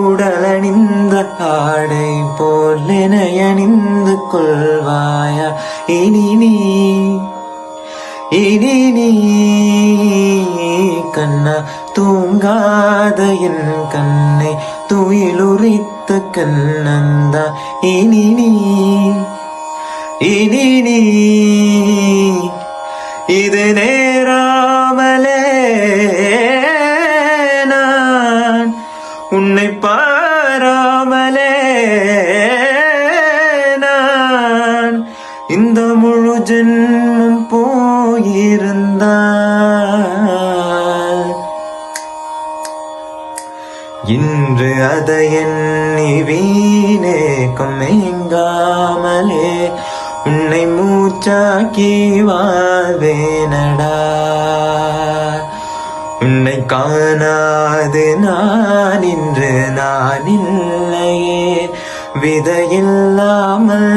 உடலணிந்த ஆடை போல் அணிந்து கொள்வாயா? இனி நீ இனி நீ கண்ணா தூங்காத என் கண்ணை துயிலுரித்த கண்ணந்தா. இனி நீ இனி நீ இது நேராமலே இந்த முழு ஜென்மம் போயிருந்தால். இன்று அதை எண்ணி வீணேக்கம் எங்காமலே உன்னை மூச்சாக்கி வாழ்வேனடா உன்னை காணாது நான் இன்று நான் இல்லையே. விதையில்லாமல்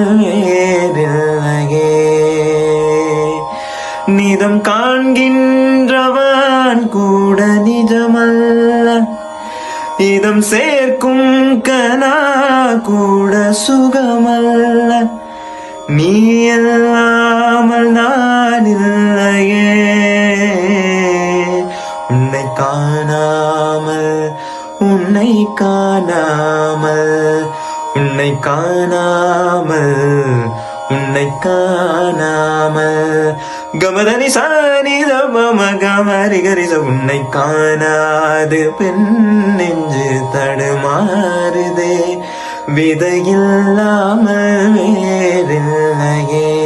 நிதம் காண்கின்றவன் கூட நிஜமல்ல. இதம் சேர்க்கும் கனா கூட சுகமல்ல. நீ இல்லாமல் நான் இல்லையே. உன்னை காணாமல் உன்னை காணாமல் உன்னை காணாமல் உன்னை காணாமல். கமதனி சானித மம உன்னை காணாது. பெண் நெஞ்சு தடுமாறுதே. விதையில்லாமல் வேறில்லையே.